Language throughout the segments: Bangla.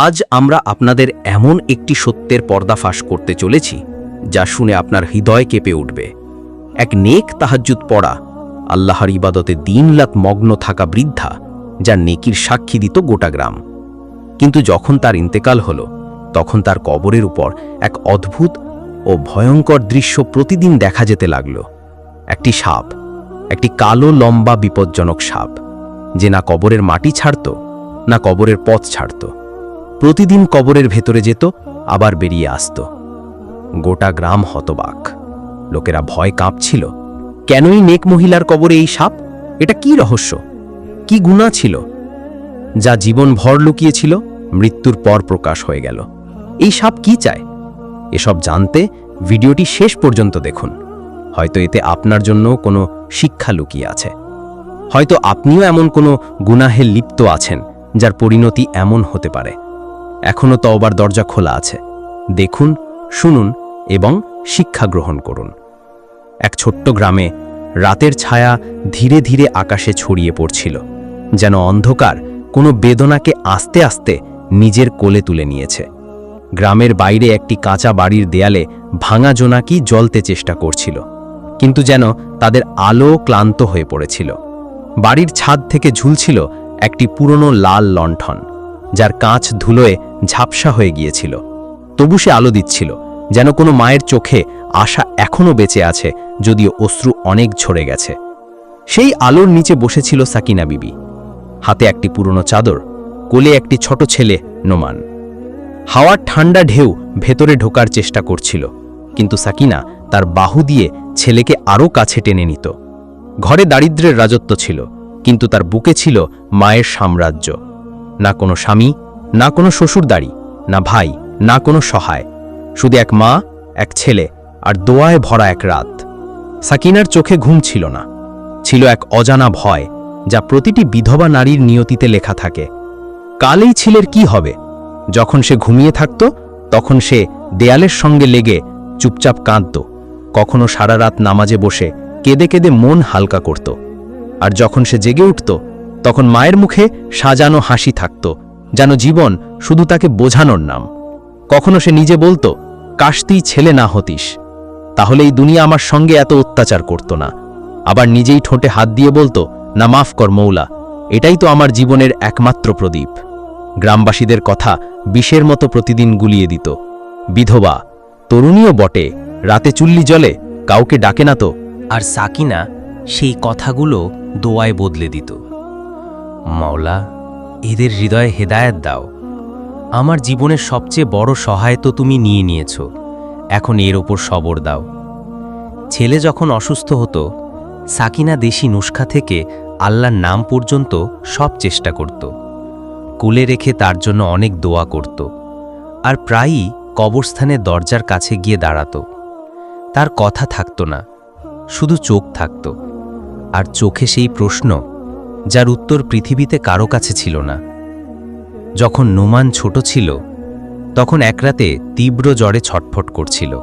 আজ আমরা আপনাদের এমন একটি সত্যের পর্দাফাশ করতে চলেছি, যা শুনে আপনার হৃদয় কেঁপে উঠবে। এক নেক তাহাজ্জুদ পড়া, আল্লাহর ইবাদতে দিনরাত মগ্ন থাকা বৃদ্ধা যা নেকির সাক্ষী দিত গোটা গ্রাম। কিন্তু যখন তার ইন্তেকাল হল, তখন তার কবরের উপর এক অদ্ভুত ও ভয়ঙ্কর দৃশ্য প্রতিদিন দেখা যেতে লাগল। একটি সাপ, একটি কালো লম্বা বিপজ্জনক সাপ, যে না কবরের মাটি ছাড়ত, না কবরের পথ ছাড়ত। প্রতিদিন কবরের ভেতরে যেত, আবার বেরিয়ে আসত। গোটা গ্রাম হতবাক। লোকেরা ভয় কাঁপছিল। কেনই নেক মহিলার কবরে এই সাপ? এটা কি রহস্য? কি গুণা ছিল? যা জীবন ভর লুকিয়েছিল, মৃত্যুর পর প্রকাশ হয়ে গেল। এই সাপ কি চায়? এসব জানতে ভিডিওটি শেষ পর্যন্ত দেখুন। হয়তো এতে আপনার জন্য কোনো শিক্ষা লুকিয়ে আছে। হয়তো আপনিও এমন কোনো গুনাহে লিপ্ত আছেন, যার পরিণতি এমন হতে পারে। এখনও তওবার দরজা খোলা আছে। দেখুন, শুনুন এবং শিক্ষা গ্রহণ করুন। এক ছোট্ট গ্রামে রাতের ছায়া ধীরে ধীরে আকাশে ছড়িয়ে পড়ছিল, যেন অন্ধকার কোনো বেদনাকে আস্তে আস্তে নিজের কোলে তুলে নিয়েছে। গ্রামের বাইরে একটি কাঁচা বাড়ির দেয়ালে ভাঙা জোনাকি জ্বলতে চেষ্টা করছিল, কিন্তু যেন তাদের আলো ক্লান্ত হয়ে পড়েছিল। বাড়ির ছাদ থেকে ঝুলছিল একটি পুরনো লাল লণ্ঠন। যার কাঁচ ধুলোয় ঝাপসা হয়ে গিয়েছিল। তবু সে আলো দিচ্ছিল, যেন কোনো মায়ের চোখে আশা এখনও বেঁচে আছে, যদিও অশ্রু অনেক ঝরে গেছে। সেই আলোর নিচে বসেছিল সাকিনা বিবি। হাতে একটি পুরনো চাদর, কোলে একটি ছোট ছেলে নোমান। হাওয়ার ঠান্ডা ঢেউ ভেতরে ঢোকার চেষ্টা করছিল, কিন্তু সাকিনা তার বাহু দিয়ে ছেলেকে আরও কাছে টেনে নিত। ঘরে দারিদ্র্যের রাজত্ব ছিল, কিন্তু তার বুকে ছিল মায়ের সাম্রাজ্য। না কোনো স্বামী, না কোনো শ্বশুরদারি না ভাই, না কোনো সহায়। শুধু এক মা, এক ছেলে, আর দোয়ায় ভরা এক রাত। সাকিনার চোখে ঘুম ছিল না। ছিল এক অজানা ভয়, যা প্রতিটি বিধবা নারীর নিয়তিতে লেখা থাকে। কাল এই ছেলের কি হবে? যখন সে ঘুমিয়ে থাকত, তখন সে দেয়ালের সঙ্গে লেগে চুপচাপ কাঁদত। কখনো সারা রাত নামাজে বসে কেঁদে কেঁদে মন হালকা করত। আর যখন সে জেগে উঠত তখন মায়ের মুখে সাজানো হাসি থাকত, যেন জীবন শুধু তাকে বোঝানোর নাম। কখনো সে নিজে বলতো, কাশতি ছেলে না হতিস। তাহলে এই দুনিয়া আমার সঙ্গে এত অত্যাচার করত না। আবার নিজেই ঠোঁটে হাত দিয়ে বলতো, না, মাফ কর মৌলা, এটাই তো আমার জীবনের একমাত্র প্রদীপ। গ্রামবাসীদের কথা বিষের মতো প্রতিদিন গুলিয়ে দিত। বিধবা, তরুণীও বটে, রাতে চুল্লি জলে কাউকে ডাকে না তো? আর সাকিনা সেই কথাগুলো দোয়ায় বদলে দিত। মাওলা, এদের হৃদয়ে হেদায়েত দাও। আমার জীবনের সবচেয়ে বড় সহায় তো তুমি নিয়ে নিয়েছ। এখন এর ওপর সবর দাও। ছেলে যখন অসুস্থ হতো, সাকিনা দেশি নুস্খা থেকে আল্লাহর নাম পর্যন্ত সব চেষ্টা করত। কুলে রেখে তার জন্য অনেক দোয়া করত। আর প্রায়ই কবরস্থানের দরজার কাছে গিয়ে দাঁড়াত। তার কথা থাকত না, শুধু চোখ থাকত। আর চোখে সেই প্রশ্ন যার উত্তর পৃথিবীতে কারও কাছে ছিল না। যখন নোমান ছোট ছিল, তখন এক রাতে তীব্র জ্বরে ছটফট করছিল।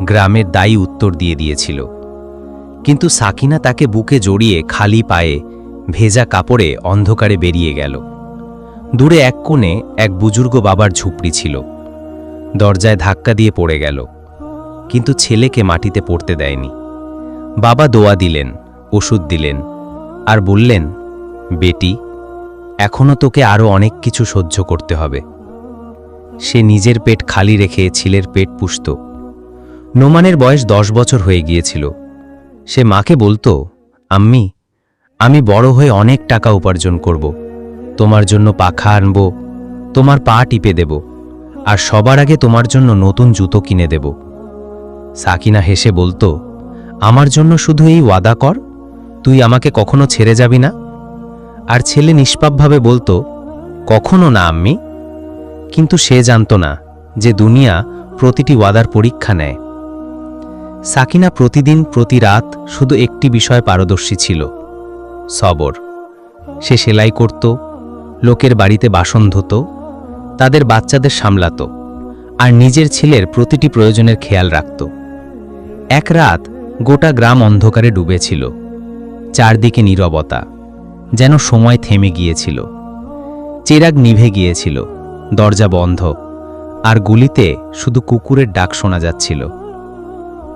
গ্রামের দায়ী উত্তর দিয়ে দিয়েছিল। কিন্তু সাকিনা তাকে বুকে জড়িয়ে খালি পায়ে ভেজা কাপড়ে অন্ধকারে বেরিয়ে গেল। দূরে এক কোণে এক বুজুর্গ বাবার ঝুপড়ি ছিল। দরজায় ধাক্কা দিয়ে পড়ে গেল। কিন্তু ছেলেকে মাটিতে পড়তে দেয়নি। বাবা দোয়া দিলেন, ওষুধ দিলেন আর বললেন, বেটি এখনও তোকে আরও অনেক কিছু সহ্য করতে হবে। সে নিজের পেট খালি রেখে ছেলের পেট পুষত। নোমানের বয়স দশ বছর হয়ে গিয়েছিল। সে মাকে বলতো, আম্মি, আমি বড় হয়ে অনেক টাকা উপার্জন করব। তোমার জন্য পাখা আনব, তোমার পা টিপে দেব, আর সবার আগে তোমার জন্য নতুন জুতো কিনে দেব। সাকিনা হেসে বলতো, আমার জন্য শুধু এই ওয়াদা কর তুই আমাকে কখনো ছেড়ে যাবি না? আর ছেলে নিষ্পাপভাবে বলতো, কখনো না, আম্মি। কিন্তু সে জানত না যে দুনিয়া প্রতিটি ওয়াদার পরীক্ষা নেয়। সাকিনা প্রতিদিন প্রতি রাত শুধু একটি বিষয়ে পারদর্শী ছিল, সবর। সে সেলাই করত, লোকের বাড়িতে বাসন ধুত, তাদের বাচ্চাদের সামলাত, আর নিজের ছেলের প্রতিটি প্রয়োজনের খেয়াল রাখত। এক রাত গোটা গ্রাম অন্ধকারে ডুবেছিল। চারদিকে নীরবতা, যেন সময় থেমে গিয়েছিল। চেরাগ নিভে গিয়েছিল, দরজা বন্ধ, আর গুলিতে শুধু কুকুরের ডাক শোনা যাচ্ছিল।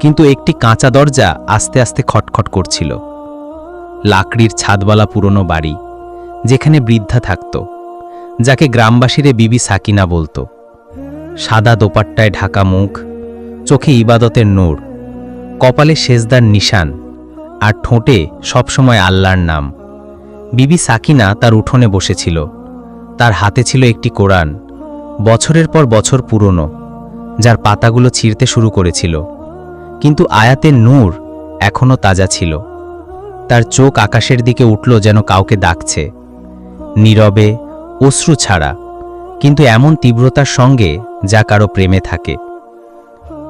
কিন্তু একটি কাঁচা দরজা আস্তে আস্তে খটখট করছিল। লাকড়ির ছাদওয়ালা পুরনো বাড়ি, যেখানে বৃদ্ধা থাকত, যাকে গ্রামবাসীরে বিবি সাকিনা বলতো। সাদা দোপাট্টায় ঢাকা মুখ, চোখে ইবাদতের নূর, কপালে সেজদার নিশান আর ঠোঁটে সবসময় আল্লাহর নাম। বিবি সাকিনা তার উঠোনে বসেছিল। তার হাতে ছিল একটি কোরআন, বছরের পর বছর পুরনো, যার পাতাগুলো ছিঁড়তে শুরু করেছিল। কিন্তু আয়াতের নূর এখনও তাজা ছিল। তার চোখ আকাশের দিকে উঠল যেন কাউকে ডাকছে। নীরবে, অশ্রু ছাড়া, কিন্তু এমন তীব্রতার সঙ্গে যা কারও প্রেমে থাকে।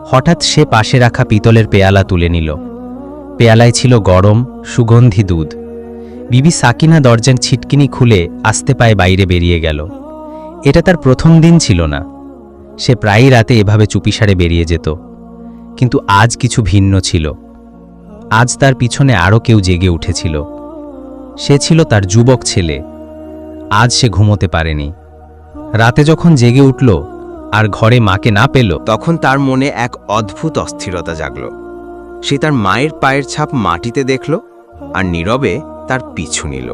হঠাৎ সে পাশে রাখা পিতলের পেয়ালা তুলে নিল। পেয়ালায় ছিল গরম, সুগন্ধি দুধ। বিবি সাকিনা দরজার ছিটকিনি খুলে আস্তে পায়ে বাইরে বেরিয়ে গেল। এটা তার প্রথম দিন ছিল না। সে প্রায়ই রাতে এভাবে চুপিসারে বেরিয়ে যেত। কিন্তু আজ কিছু ভিন্ন ছিল। আজ তার পিছনে আরও কেউ জেগে উঠেছিল। সে ছিল তার যুবক ছেলে। আজ সে ঘুমোতে পারেনি। রাতে যখন জেগে উঠল আর ঘরে মাকে না পেল, তখন তার মনে এক অদ্ভুত অস্থিরতা জাগল। সে তার মায়ের পায়ের ছাপ মাটিতে দেখল আর নীরবে তার পিছু নিল।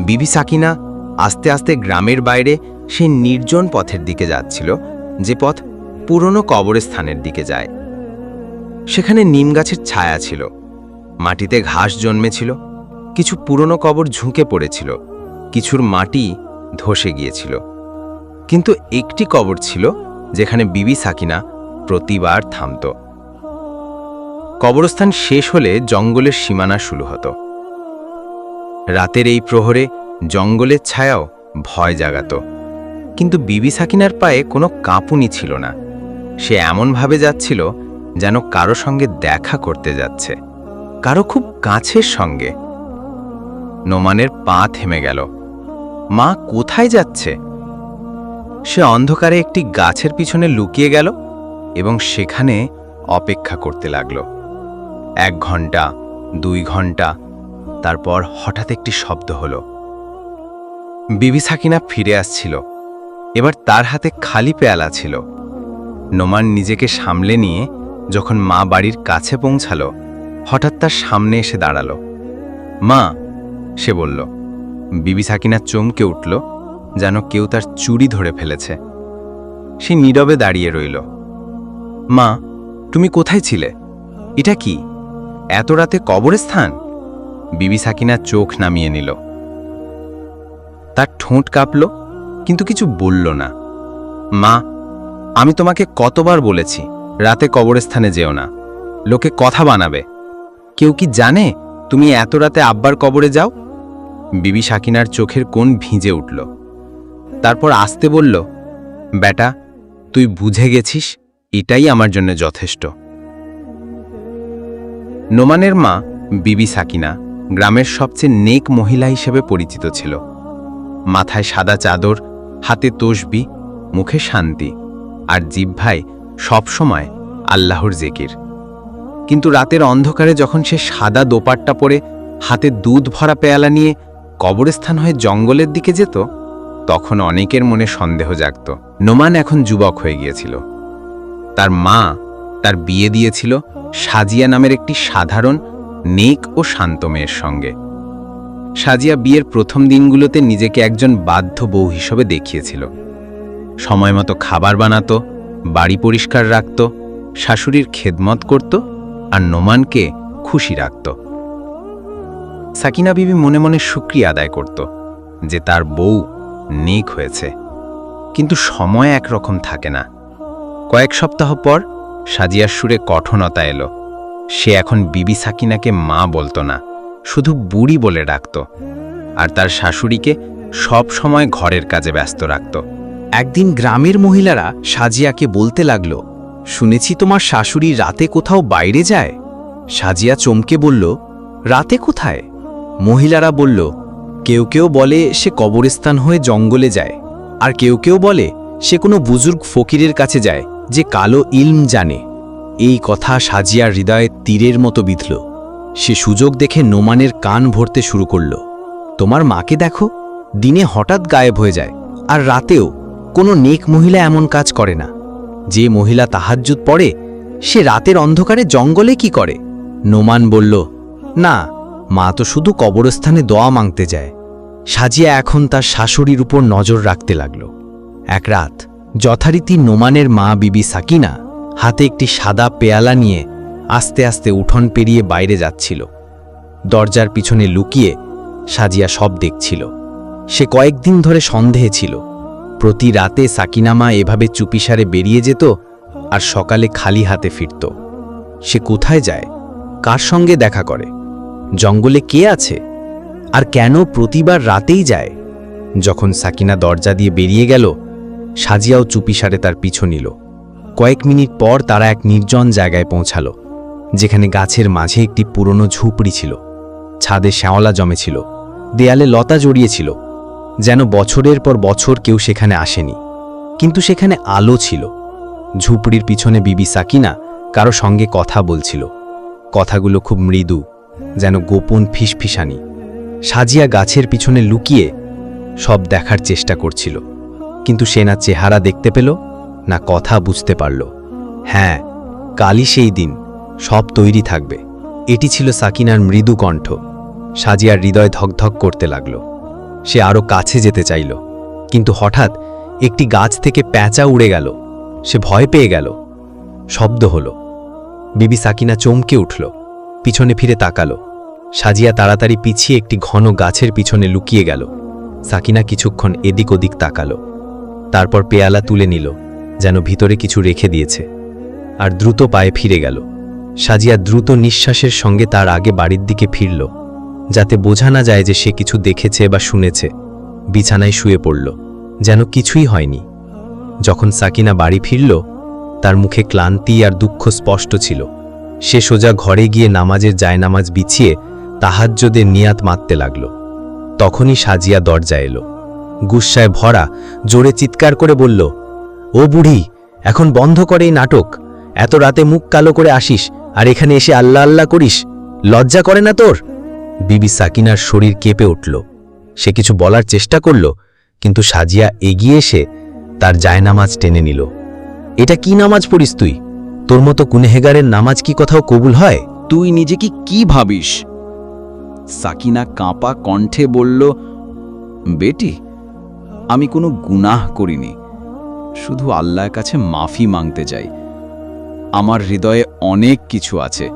বিবি সাকিনা আস্তে আস্তে গ্রামের বাইরে সে নির্জন পথের দিকে যাচ্ছিল, যে পথ পুরনো কবরস্থানের দিকে যায়। সেখানে নিম গাছের ছায়া ছিল, মাটিতে ঘাস জন্মেছিল, কিছু পুরনো কবর ঝুঁকে পড়েছিল, কিছুর মাটি ধসে গিয়েছিল। কিন্তু একটি কবর ছিল, যেখানে বিবি সাকিনা প্রতিবার থামত। কবরস্থান শেষ হলে জঙ্গলের সীমানা শুরু হতো। রাতের এই প্রহরে জঙ্গলের ছায়াও ভয় জাগাত। কিন্তু বিবি সাকিনার পায়ে কোনো কাঁপুনি ছিল না। সে এমনভাবে যাচ্ছিল যেন কারও সঙ্গে দেখা করতে যাচ্ছে। কারও খুব কাছের সঙ্গে। নোমানের পা থেমে গেল। মা, কোথায় যাচ্ছে? সে অন্ধকারে একটি গাছের পিছনে লুকিয়ে গেল এবং সেখানে অপেক্ষা করতে লাগল। এক ঘণ্টা, দুই ঘণ্টা, তারপর হঠাৎ একটি শব্দ হলো। বিবি সাকিনা ফিরে আসছিল। এবার তার হাতে খালি পেয়ালা ছিল। নোমান নিজেকে সামলে নিয়ে যখন মা বাড়ির কাছে পৌঁছালো, হঠাৎ তার সামনে এসে দাঁড়াল। মা, সে বলল। বিবি সাকিনা চমকে উঠল, যেন কেউ তার চুরি ধরে ফেলেছে। সে নীরবে দাঁড়িয়ে রইল। মা, তুমি কোথায় ছিলে? এটা কি? এত রাতে কবরস্থান? বিবি সাকিনা চোখ নামিয়ে নিল। তার ঠোঁট কাঁপল, কিন্তু কিছু বলল না। মা, আমি তোমাকে কতবার বলেছি, রাতে কবরস্থানে যেও না। লোকে কথা বানাবে। কেউ কি জানে তুমি এত রাতে আব্বার কবরে যাও? বিবি সাকিনার চোখের কোণ ভিজে উঠল। তারপর আসতে বলল, বেটা, তুই বুঝে গেছিস, এটাই আমার জন্য যথেষ্ট। নোমানের মা বিবি সাকিনা গ্রামের সবচেয়ে নেক মহিলা হিসেবে পরিচিত ছিল। মাথায় সাদা চাদর, হাতে তসবি, মুখে শান্তি, আর জিভ্ভায় সবসময় আল্লাহর জেকির। কিন্তু রাতের অন্ধকারে যখন সে সাদা দোপাট্টা পরে হাতে দুধ ভরা পেয়ালা নিয়ে কবরস্থান হয়ে জঙ্গলের দিকে যেত, তখন অনেকের মনে সন্দেহ জাগত। নোমান এখন যুবক হয়ে গিয়েছিল। তার মা তার বিয়ে দিয়েছিল সাজিয়া নামের একটি সাধারণ, নেক ও শান্ত মেয়ের সঙ্গে। সাজিয়া বিয়ের প্রথম দিনগুলোতে নিজেকে একজন বাধ্য বউ হিসেবে দেখিয়েছিল। সময়মতো খাবার বানাতো, বাড়ি পরিষ্কার রাখত, শাশুড়ির খেদমত করত আর নোমানকে খুশি রাখত। সাকিনা বিবি মনে মনে শুক্রিয়া আদায় করত যে তার বউ নেক হয়েছে। কিন্তু সময় একরকম থাকে না। কয়েক সপ্তাহ পর সাজিয়ার সুরে কঠনতা এলো। সে এখন বিবি সাকিনাকে মা বলতো না, শুধু বুড়ি বলে ডাকত। আর তার শাশুড়িকে সব সময় ঘরের কাজে ব্যস্ত রাখত। একদিন গ্রামের মহিলারা সাজিয়াকে বলতে লাগল, শুনেছি তোমার শাশুড়ি রাতে কোথাও বাইরে যায়? সাজিয়া চমকে বলল, রাতে কোথায়? মহিলারা বলল, কেউ কেউ বলে সে কবরস্থান হয়ে জঙ্গলে যায়, আর কেউ কেউ বলে সে কোনো বুজুর্গ ফকিরের কাছে যায়। যে কালো ইলম জানে, এই কথা সাজিয়ার হৃদয়ে তীরের মতো বিঁধল। সে সুযোগ দেখে নোমানের কান ভরতে শুরু করল। তোমার মাকে দেখো, দিনে হঠাৎ গায়েব হয়ে যায়, আর রাতেও কোনো নেক মহিলা এমন কাজ করে না। যে মহিলা তাহাজ্জুদ পড়ে, সে রাতের অন্ধকারে জঙ্গলে কি করে? নোমান বলল, না, মা তো শুধু কবরস্থানে দোয়া মাংতে যায়। সাজিয়া এখন তার শাশুড়ির উপর নজর রাখতে লাগল। এক রাত যথারীতি নোমানের মা বিবি সাকিনা হাতে একটি সাদা পেয়ালা নিয়ে আস্তে আস্তে উঠোন পেরিয়ে বাইরে যাচ্ছিল। দরজার পিছনে লুকিয়ে সাজিয়া সব দেখছিল। সে কয়েকদিন ধরে সন্দেহে ছিল। প্রতি রাতে সাকিনামা এভাবে চুপিসারে বেরিয়ে যেত আর সকালে খালি হাতে ফিরত। সে কোথায় যায়? কার সঙ্গে দেখা করে? জঙ্গলে কে আছে? আর কেন প্রতিবার রাতেই যায়? যখন সাকিনা দরজা দিয়ে বেরিয়ে গেল সাজিয়াও চুপিসারে তার পিছু নিল। কয়েক মিনিট পর তারা এক নির্জন জায়গায় পৌঁছালো, যেখানে গাছের মাঝে একটি পুরনো ঝুপড়ি ছিল। ছাদে শ্যাওলা জমেছিল, দেয়ালে লতা জড়িয়েছিল, যেন বছরের পর বছর কেউ সেখানে আসেনি। কিন্তু সেখানে আলো ছিল। ঝুপড়ির পিছনে বিবি সাকিনা কারও সঙ্গে কথা বলছিল। কথাগুলো খুব মৃদু, যেন গোপন ফিসফিসানি। সাজিয়া গাছের পিছনে লুকিয়ে সব দেখার চেষ্টা করছিল। কিন্তু সে না চেহারা দেখতে পেল, না কথা বুঝতে পারল। হ্যাঁ কালই সেই দিন, সব তৈরি থাকবে। এটি ছিল সাকিনার মৃদু কণ্ঠ। সাজিয়ার হৃদয় ধকধক করতে লাগল। সে আরও কাছে যেতে চাইল। কিন্তু হঠাৎ একটি গাছ থেকে প্যাঁচা উড়ে গেল। সে ভয় পেয়ে গেল। শব্দ হল। বিবি সাকিনা চমকে উঠল। পিছনে ফিরে তাকালো। সাজিয়া তাড়াতাড়ি পিছিয়ে একটি ঘন গাছের পিছনে লুকিয়ে গেল। সাকিনা কিছুক্ষণ এদিক ওদিক তাকালো। তারপর পেয়ালা তুলে নিল, যেন ভিতরে কিছু রেখে দিয়েছে, আর দ্রুত পায়ে ফিরে গেল। সাজিয়া দ্রুত নিঃশ্বাসের সঙ্গে তার আগে বাড়ির দিকে ফিরল, যাতে বোঝা না যায় যে সে কিছু দেখেছে বা শুনেছে। বিছানায় শুয়ে পড়ল, যেন কিছুই হয়নি। যখন সাকিনা বাড়ি ফিরল, তার মুখে ক্লান্তি আর দুঃখ স্পষ্ট ছিল। সে সোজা ঘরে গিয়ে নামাজের জায়নামাজ বিছিয়ে তাহাজ্যদের নিয়াত মারতে লাগল। তখনই সাজিয়া দরজা এলো। গুসায় ভরা, জোরে চিৎকার করে বলল, ও বুড়ি, এখন বন্ধ করে এই নাটক। এত রাতে মুখ কালো করে আসিস, আর এখানে এসে আল্লাহ আল্লাহ করিস। লজ্জা করে না তোর? বিবি সাকিনার শরীর কেঁপে উঠল। সে কিছু বলার চেষ্টা করল, কিন্তু সাজিয়া এগিয়ে এসে তার জায়নামাজ টেনে নিল। এটা কি নামাজ পড়িস তুই? তোর মতো কুনেহেগারের নামাজ কি কোথাও কবুল হয়? তুই নিজেকে কি ভাবিস? সাকিনা কাঁপা কণ্ঠে বলল, বেটি আমি কোনো গুনাহ করিনি, শুধু আল্লাহর কাছে মাফি মাংতে যাই। আমার হৃদয়ে অনেক কিছু আছে,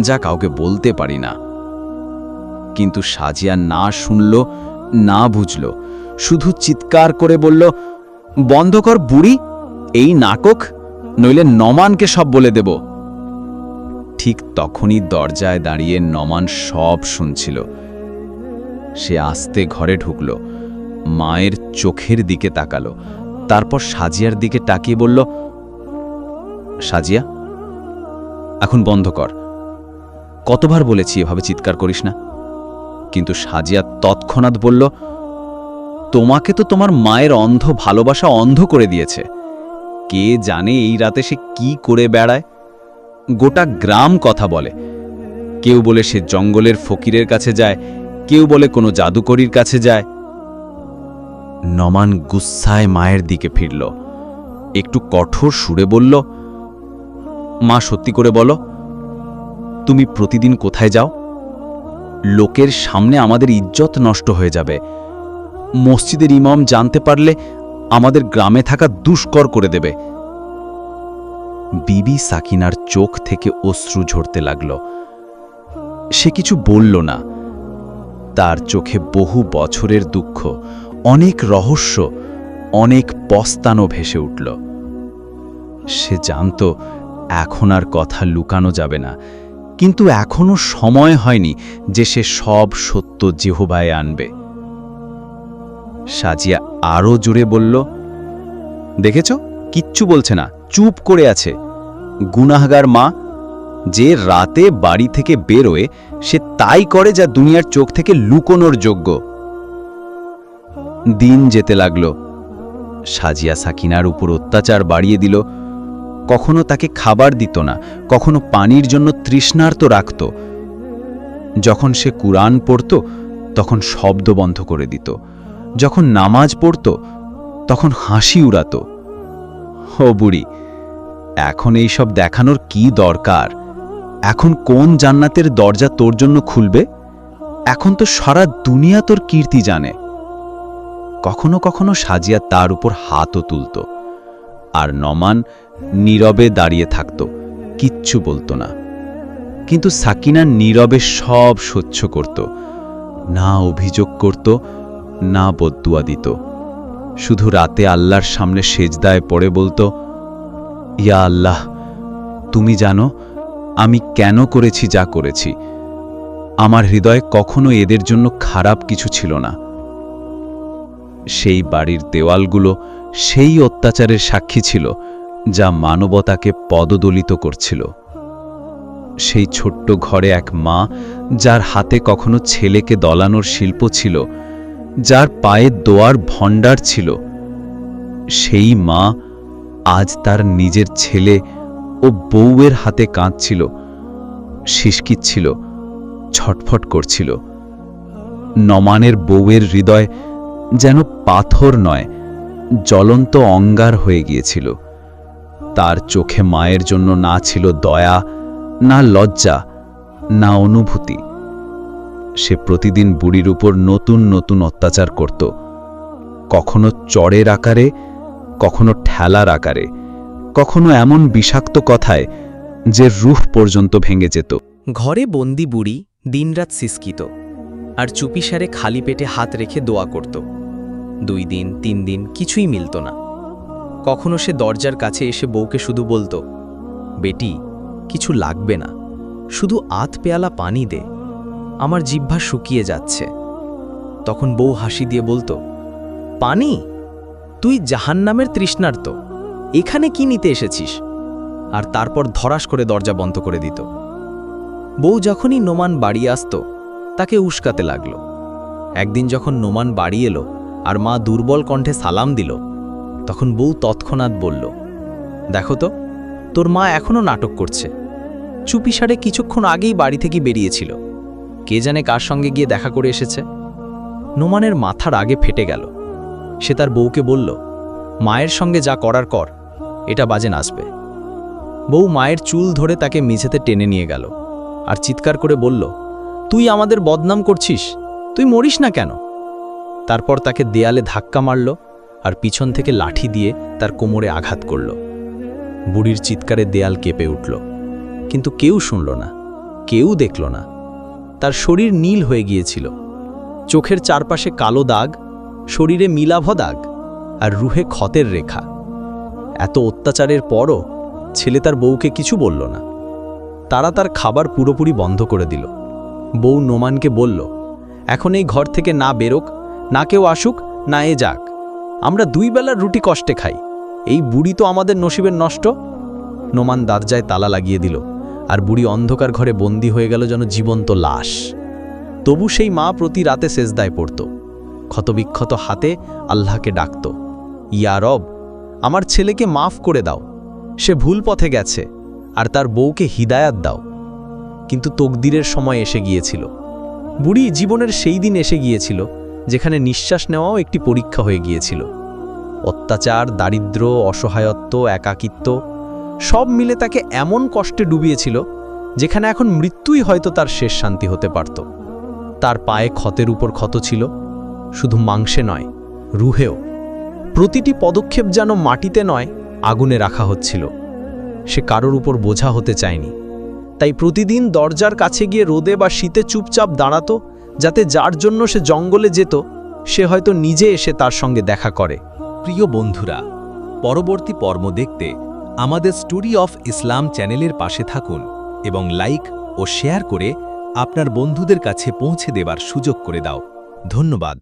যা কাউকে বলতে পারি না। কিন্তু সাজিয়া না শুনল, না বুঝল, শুধু চিৎকার করে বলল, বন্ধ কর বুড়ি, এই নাকক, নইলে নমানকে সব বলে দেব। ঠিক তখনই দরজায় দাঁড়িয়ে নমান সব শুনছিল। সে আস্তে ঘরে ঢুকল। মায়ের চোখের দিকে তাকালো। তারপর সাজিয়ার দিকে তাকিয়ে বলল, সাজিয়া, এখন বন্ধ কর। কতবার বলেছি এভাবে চিৎকার করিস না? কিন্তু সাজিয়া তৎক্ষণাৎ বলল, তোমাকে তো তোমার মায়ের অন্ধ ভালোবাসা অন্ধ করে দিয়েছে। কে জানে এই রাতে সে কি করে বেড়ায়? গোটা গ্রাম কথা বলে। কেউ বলে সে জঙ্গলের ফকিরের কাছে যায়, কেউ বলে কোনো জাদুকরির কাছে যায়। নমান গুস্সায় মায়ের দিকে ফিরল। একটু কঠোর সুরে বলল, মা, সত্যি করে বলো, তুমি প্রতিদিন কোথায় যাও? লোকের সামনে আমাদের ইজ্জত নষ্ট হয়ে যাবে। মসজিদের ইমাম জানতে পারলে আমাদের গ্রামে থাকা দুষ্কর করে দেবে। বিবি সাকিনার চোখ থেকে অশ্রু ঝরতে লাগল। সে কিছু বলল না। তার চোখে বহু বছরের দুঃখ। অনেক রহস্য, অনেক পস্তানো ভেসে উঠল। সে জানত এখন আর কথা লুকানো যাবে না, কিন্তু এখনও সময় হয়নি যে সে সব সত্য জেহবায় আনবে। সাজিয়া আরও জুড়ে বলল, দেখেছ? কিচ্ছু বলছে না, চুপ করে আছে। গুনাহগার মা, যে রাতে বাড়ি থেকে বেরোয়, সে তাই করে যা দুনিয়ার চোখ থেকে লুকোনোর যোগ্য। দিন যেতে লাগল। সাজিয়া সাকিনার উপর অত্যাচার বাড়িয়ে দিল। কখনো তাকে খাবার দিত না, কখনো পানির জন্য তৃষ্ণার্ত রাখত। যখন সে কুরআন পড়ত, তখন শব্দ বন্ধ করে দিত। যখন নামাজ পড়ত, তখন হাসি উড়াতো। ও বুড়ি, এখন এই সব দেখানোর কি দরকার? এখন কোন জান্নাতের দরজা তোর জন্য খুলবে? এখন তো সারা দুনিয়া তোর কীর্তি জানে। কখনো কখনো সাজিয়া তার উপর হাতও তুলত, আর নমান নীরবে দাঁড়িয়ে থাকত, কিচ্ছু বলতো না। কিন্তু সাকিনা নীরবে সব সহ্য করত, না অভিযোগ করত, না বদুয়া দিত। শুধু রাতে আল্লাহর সামনে সেজদায় পড়ে বলতো, ইয়া আল্লাহ, তুমি জানো, আমি কেন করেছি যা করেছি? আমার হৃদয়ে কখনো এদের জন্য খারাপ কিছু ছিল না। সেই বাড়ির দেওয়ালগুলো সেই অত্যাচারের সাক্ষী ছিল, যা মানবতাকে পদদলিত করছিল। সেই ছোট্ট ঘরে এক মা, যার হাতে কখনো ছেলেকে দলানোর শিল্প ছিল, যার পায়ে দোয়ার ভণ্ডার ছিল। সেই মা আজ তার নিজের ছেলে ও বউয়ের হাতে কাঁদছিল, শিশকিচ্ছিল, ছটফট করছিল। নমানের বউয়ের হৃদয় যেন পাথর নয়, জ্বলন্ত অঙ্গার হয়ে গিয়েছিল। তার চোখে মায়ের জন্য না ছিল দয়া, না লজ্জা, না অনুভূতি। সে প্রতিদিন বুড়ির উপর নতুন নতুন অত্যাচার করত। কখনো চড়ের আকারে, কখনো ঠেলার আকারে, কখনো এমন বিষাক্ত কথায় যে রুহ পর্যন্ত ভেঙে যেত। ঘরে বন্দি বুড়ি দিনরাত সিসকিত, আর চুপিসারে খালি পেটে হাত রেখে দোয়া করত। দুই দিন, তিন দিন কিছুই মিলত না। কখনো সে দরজার কাছে এসে বউকে শুধু বলতো, বেটি, কিছু লাগবে না। শুধু আধ পেয়ালা পানি দে। আমার জিহ্বা শুকিয়ে যাচ্ছে। তখন বউ হাসি দিয়ে বলতো, পানি? তুই জাহান্নামের তৃষ্ণার্ত। এখানে কি নিতে এসেছিস? আর তারপর ধরাস করে দরজা বন্ধ করে দিত। বউ যখনই নোমান বাড়ি আসত, তাকে উস্কাতে লাগল। একদিন যখন নোমান বাড়ি এলো আর মা দুর্বল কণ্ঠে সালাম দিল। তখন বউ তৎক্ষণাৎ বলল, দেখো তো, তোর মা এখনও নাটক করছে। চুপিসারে কিছুক্ষণ আগেই বাড়ি থেকে বেরিয়েছিল। কে জানে কার সঙ্গে গিয়ে দেখা করে এসেছে? নোমানের মাথার আগে ফেটে গেল। সে তার বউকে বলল, মায়ের সঙ্গে যা করার কর, এটা বাজে নাচবে। বউ মায়ের চুল ধরে তাকে মেঝেতে টেনে নিয়ে গেল। আর চিৎকার করে বলল, তুই আমাদের বদনাম করছিস? তুই মরিস না কেন? তারপর তাকে দেয়ালে ধাক্কা মারল আর পিছন থেকে লাঠি দিয়ে তার কোমরে আঘাত করল। বুড়ির চিৎকারে দেয়াল কেঁপে উঠল। কিন্তু কেউ শুনল না, কেউ দেখল না। তার শরীর নীল হয়ে গিয়েছিল। চোখের চারপাশে কালো দাগ, শরীরে মিলাভ দাগ আর রুহে ক্ষতের রেখা। এত অত্যাচারের পরও ছেলে তার বউকে কিছু বলল না। তারা তার খাবার পুরোপুরি বন্ধ করে দিল। বউ নোমানকে বলল, এখন এই ঘর থেকে না বেরোক না কেউ আসুক, না এ যাক। আমরা দুই বেলার রুটি কষ্টে খাই। এই বুড়ি তো আমাদের নসিবের নষ্ট। নোমান দারজায় তালা লাগিয়ে দিল, আর বুড়ি অন্ধকার ঘরে বন্দি হয়ে গেল যেন জীবন্ত লাশ। তবু সেই মা প্রতি রাতে সেজদায় পড়ত। ক্ষতবিক্ষত হাতে আল্লাহকে ডাকত, ইয়া রব, আমার ছেলেকে মাফ করে দাও। সে ভুল পথে গেছে, আর তার বউকে হিদায়াত দাও। কিন্তু তকদিরের সময় এসে গিয়েছিল। বুড়ি জীবনের সেই দিন এসে গিয়েছিল যেখানে নিঃশ্বাস নেওয়াও একটি পরীক্ষা হয়ে গিয়েছিল। অত্যাচার, দারিদ্র, অসহায়ত্ব, একাকিত্ব, সব মিলে তাকে এমন কষ্টে ডুবিয়েছিল, যেখানে এখন মৃত্যুই হয়তো তার শেষ শান্তি হতে পারত। তার পায়ে ক্ষতের উপর ক্ষত ছিল, শুধু মাংসে নয়, রুহেও। প্রতিটি পদক্ষেপ যেন মাটিতে নয়, আগুনে রাখা হচ্ছিল। সে কারোর উপর বোঝা হতে চায়নি। তাই প্রতিদিন দরজার কাছে গিয়ে রোদে বা শীতে চুপচাপ দাঁড়াতো যাতে যার জন্য সে জঙ্গলে যেত, সে হয়তো নিজে এসে তার সঙ্গে দেখা করে। প্রিয় বন্ধুরা, পরবর্তী পর্ব দেখতে আমাদের স্টোরি অফ ইসলাম চ্যানেলের পাশে থাকুন এবং লাইক ও শেয়ার করে আপনার বন্ধুদের কাছে পৌঁছে দেবার সুযোগ করে দাও। ধন্যবাদ।